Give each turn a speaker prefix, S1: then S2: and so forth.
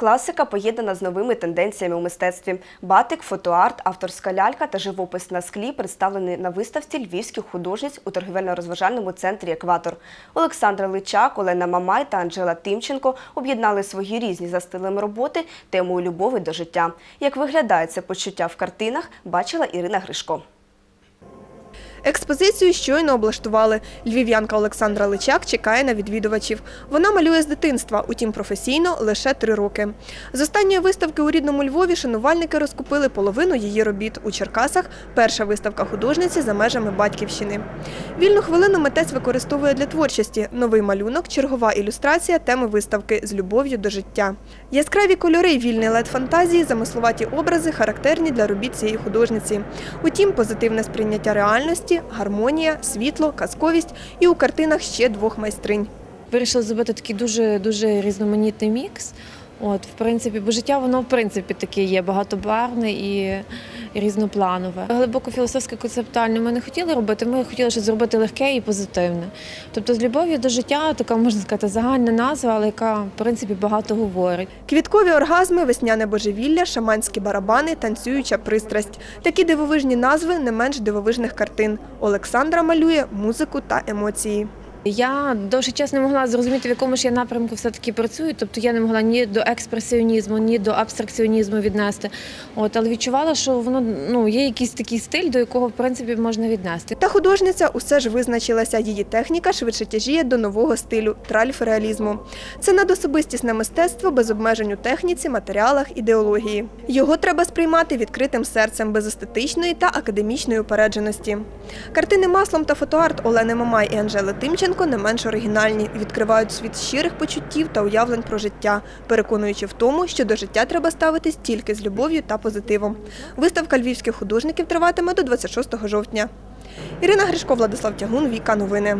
S1: Класика поєднана з новими тенденціями у мистецтві. Батик, фотоарт, авторська лялька та живопис на склі представлені на виставці львівських художниць у торгівельно-розважальному центрі Екватор. Олександра Личак, Олена Мамай та Анжела Тимченко об'єднали свої різні за стилем роботи темою любові до життя. Як виглядає це почуття в картинах, бачила Ірина Гришко.
S2: Експозицію щойно облаштували. Львів'янка Олександра Личак чекає на відвідувачів. Вона малює з дитинства, утім професійно лише три роки. З останньої виставки у рідному Львові шанувальники розкупили половину її робіт. У Черкасах перша виставка художниці за межами батьківщини. Вільну хвилину митець використовує для творчості. Новий малюнок, чергова ілюстрація теми виставки з любов'ю до життя. Яскраві кольори, вільний лед фантазії, замисловаті образи характерні для робіт цієї художниці. Утім, позитивне сприйняття реальності, гармонія, світло, казковість і у картинах ще двох майстринь.
S3: Вирішила зробити такий дуже дуже різноманітний мікс. От, в принципі, бо життя воно в принципі таке є багатобарвне і різнопланове. Глибоко філософське концептуальне ми не хотіли робити. Ми хотіли щось зробити легке і позитивне. Тобто, з любов'ю до життя, така можна сказати, загальна назва, але яка в принципі багато говорить.
S2: Квіткові оргазми, весняне божевілля, шаманські барабани, танцююча пристрасть. Такі дивовижні назви не менш дивовижних картин. Олександра малює музику та емоції.
S3: Я довший час не могла зрозуміти, в якому ж я напрямку все-таки працюю. Тобто я не могла ні до експресіонізму, ні до абстракціонізму віднести. От, але відчувала, що воно ну, є якийсь такий стиль, до якого в принципі можна віднести.
S2: Та художниця усе ж визначилася. Її техніка швидше тяжіє до нового стилю тральф-реалізму. Це надособистісне мистецтво без обмежень у техніці, матеріалах, ідеології. Його треба сприймати відкритим серцем, без естетичної та академічної упередженості. Картини маслом та фотоарт Олени Мамай і Анжели Тимченко не менш оригінальні, відкривають світ щирих почуттів та уявлень про життя, переконуючи в тому, що до життя треба ставитись тільки з любов'ю та позитивом. Виставка львівських художників триватиме до 26 жовтня. Ірина Гришко, Владислав Тягун, Віка Новини.